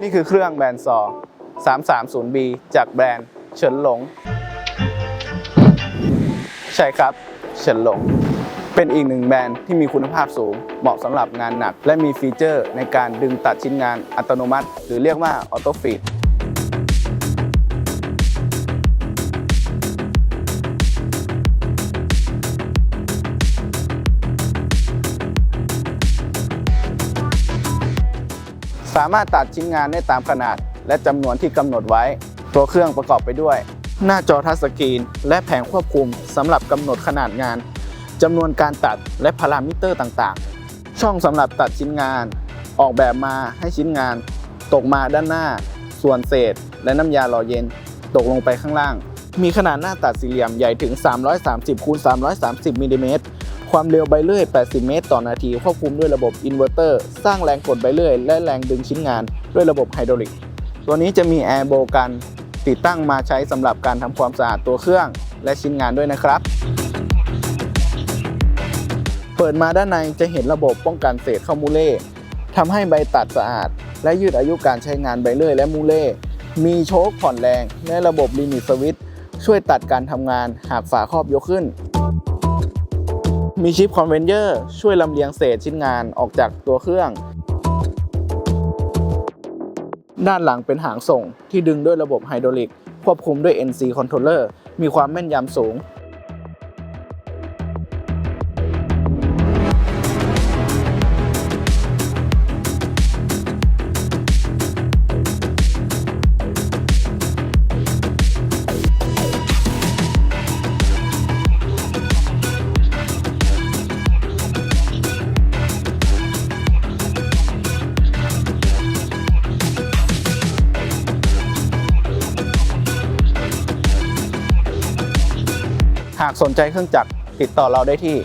นี่คือเครื่องแบรนด์ซอ 330B จากแบรนด์เฉินหลง ใช่ครับ เฉินหลง เป็นอีกหนึ่งแบรนด์ที่มีคุณภาพสูง เหมาะสำหรับงานหนัก และมีฟีเจอร์ในการดึงตัดชิ้นงานอัตโนมัติ หรือเรียกว่าออโตฟีด สามารถตัดชิ้นงานได้ตามขนาด และจำนวนที่กำหนดไว้ ตัวเครื่องประกอบไปด้วย หน้าจอทัชสกรีน และแผงควบคุมสำหรับกำหนดขนาดงานจำนวนการตัดและพารามิเตอร์ต่างๆ ช่องสำหรับตัดชิ้นงาน ออกแบบมาให้ชิ้นงาน ตกมาด้านหน้า ส่วนเศษ และน้ำยาหล่อเย็น ตกลงไปข้างล่าง มีขนาดหน้าตัดสี่เหลี่ยมใหญ่ถึง 330คูณ330มิลลิเมตร ความเร็วใบเลื่อย 80 เมตร ต่อนาที ควบคุมด้วยระบบอินเวอร์เตอร์ สร้างแรงกดใบเลื่อย และแรงดึงชิ้นงานด้วยระบบไฮดรอลิก ตัวนี้จะมีแอร์โบกันติดตั้งมาใช้สำหรับการทำความสะอาดตัวเครื่องและชิ้นงานด้วยนะครับ เปิดมาด้านในจะเห็นระบบป้องกันเศษข้ามูเล่ทำให้ใบตัดสะอาด และยืดอายุการใช้งานใบเลื่อยและมูเล่มีโชคผ่อนแรง และระบบลิมิตสวิตช่วยตัดการทำงานหากฝาครอบยกขึ้น มีชิปคอมเวนเยอร์ช่วยลำเลียงเศษชิ้นงานออกจากตัวเครื่อง ด้านหลังเป็นหางส่งที่ดึงด้วยระบบไฮดรอลิกควบคุมด้วย NC Controller มีความแม่นยำสูง หากสนใจเครื่องจักรติดต่อเราได้ที่